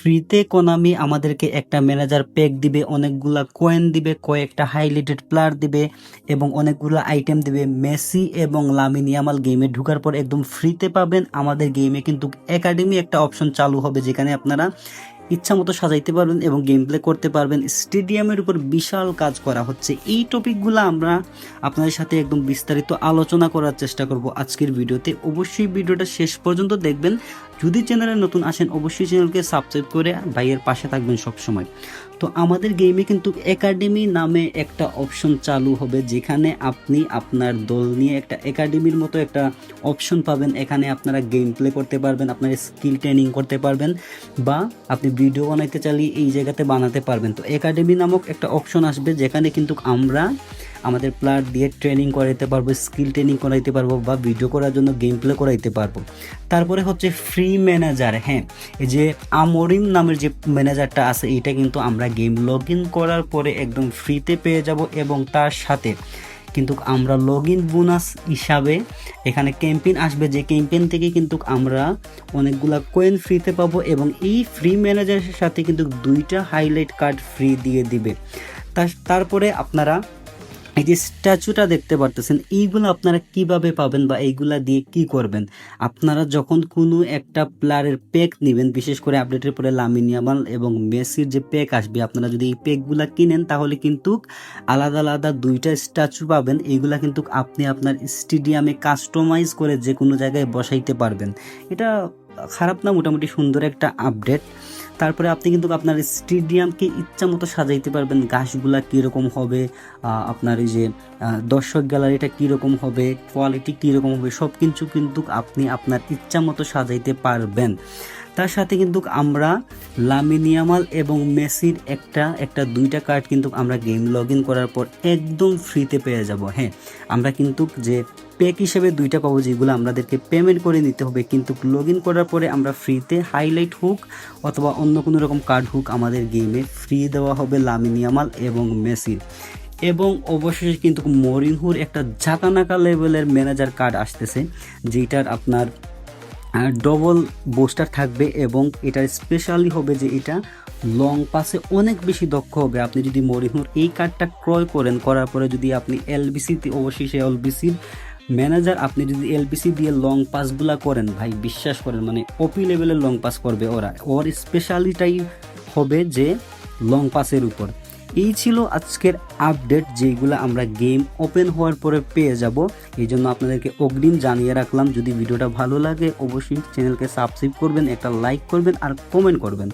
ফ্রিতে কোনামি আমাদেরকে একটা ম্যানেজার প্যাক দিবে, অনেকগুলা কয়েন দিবে, কয়েকটা হাইলাইটেড প্লেয়ার দিবে এবং অনেকগুলো আইটেম দিবে। মেসি এবং লামিনিয়ামাল গেমে ঢুকার পর একদম ফ্রিতে পাবেন। আমাদের গেমে কিন্তু একাডেমি একটা অপশন চালু হবে, যেখানে আপনারা ইচ্ছা মতো সাজাইতে পারবেন এবং গেম প্লে করতে পারবেন। স্টেডিয়ামের উপর বিশাল কাজ করা হচ্ছে। এই টপিকগুলো আমরা আপনাদের সাথে একদম বিস্তারিত আলোচনা করার চেষ্টা করব আজকের ভিডিওতে। অবশ্যই ভিডিওটা শেষ পর্যন্ত দেখবেন। যদি চ্যানেলে নতুন আসেন, অবশ্যই চ্যানেলকে সাবস্ক্রাইব করে ভাইয়ের পাশে থাকবেন সবসময়। তো আমাদের গেমে কিন্তু একাডেমি নামে একটা অপশন চালু হবে, যেখানে আপনি আপনার দল নিয়ে একটা একাডেমির মতো একটা অপশন পাবেন। এখানে আপনারা গেম প্লে করতে পারবেন, আপনার স্কিল ট্রেনিং করতে পারবেন, বা আপনি ভিডিও বানাইতে চালিয়ে এই জায়গাতে বানাতে পারবেন। তো একাডেমি নামক একটা অপশন আসবে, যেখানে কিন্তু আমরা আমাদের প্লেয়ার দিয়ে ট্রেনিং করাইতে পারব স্কিল ট্রেনিং করাইতে পারব বা ভিডিও করার জন্য গেম প্লে করাইতে পারব। তারপরে হচ্ছে ফ্রি ম্যানেজার হ্যাঁ এই যে আমরিম নামের যে ম্যানেজারটা আছে এটা কিন্তু আমরা গেম লগ ইন করার পরে একদম ফ্রিতে পেয়ে যাব এবং তার সাথে কিন্তু আমরা লগ ইন বোনাস হিসাবে এখানে ক্যাম্পেইন আসবে। যে ক্যাম্পেইন থেকে কিন্তু আমরা অনেকগুলা কয়েন ফ্রিতে পাবো এবং এই ফ্রি ম্যানেজারের সাথে কিন্তু দুইটা হাইলাইট কার্ড ফ্রি দিয়ে দিবে। তার- তারপরে আপনারা এই যে স্ট্যাচুটা দেখতে পারতেছেন, এইগুলো আপনারা কীভাবে পাবেন বা এইগুলা দিয়ে কি করবেন? আপনারা যখন কোনো একটা প্লেয়ারের প্যাক নেবেন, বিশেষ করে আপডেটের পরে লামিনিয়ামাল এবং মেসির যে প্যাক আসবে, আপনারা যদি এই প্যাকগুলা কিনেন, তাহলে কিন্তু আলাদা আলাদা দুইটা স্ট্যাচু পাবেন। এইগুলা কিন্তু আপনি আপনার স্টেডিয়ামে কাস্টমাইজ করে যে কোনো জায়গায় বসাইতে পারবেন। এটা খারাপ না, মোটামুটি সুন্দর একটা আপডেট। তারপরে আপনি কিন্তু আপনার স্টেডিয়ামকে ইচ্ছা মতো সাজাইতে পারবেন, গাছগুলা কীরকম হবে আপনার এই যে দর্শক গ্যালারিটা কীরকম হবে কোয়ালিটি কীরকম হবে, সব কিছু কিন্তু আপনি আপনার ইচ্ছা মতো সাজাইতে পারবেন। তার সাথে কিন্তু আমরা লামিনিয়ামাল এবং মেসির একটা একটা দুইটা কার্ড কিন্তু আমরা গেম লগ ইন করার পর একদম ফ্রিতে পেয়ে যাব। হ্যাঁ আমরা কিন্তু যে প্যাক হিসেবে দুইটা পাবো, যেগুলো আমাদেরকে পেমেন্ট করে নিতে হবে, কিন্তু লগ ইন করার পরে আমরা ফ্রিতে হাইলাইট হুক অথবা অন্য কোনো রকম কার্ড হুক আমাদের গেমে ফ্রি দেওয়া হবে লামিনিয়ামাল এবং মেসির। এবং অবশেষে কিন্তু মরিনহুর একটা ঝাঁকানাকা লেভেলের ম্যানেজার কার্ড আসতেছে যেটার আপনার ডবল বুস্টার থাকবে এবং এটার স্পেশালি হবে যে এটা লং পাসে অনেক বেশি দক্ষ হবে। আপনি যদি মরিহুর এই কার্ডটা ক্রয় করেন, করার পরে যদি আপনি এলবিসিতে অবশ্যই সে এলবিসির ম্যানেজার আপনি যদি এলবিসি দিয়ে লং পাসগুলা করেন, ভাই বিশ্বাস করেন মানে ওপি লেভেলের লং পাস করবে ওরা। ওর স্পেশালিটাই হবে যে লং পাসের উপর। এই ছিল আজকের আপডেট, যেগুলো আমরা গেম ওপেন হওয়ার পরে পেয়ে যাব। এই জন্য আপনাদেরকে অগ্রিম জানিয়ে রাখলাম, যদি ভিডিওটা ভালো লাগে অবশ্যই চ্যানেলকে সাবস্ক্রাইব করবেন, একটা লাইক করবেন আর কমেন্ট করবেন।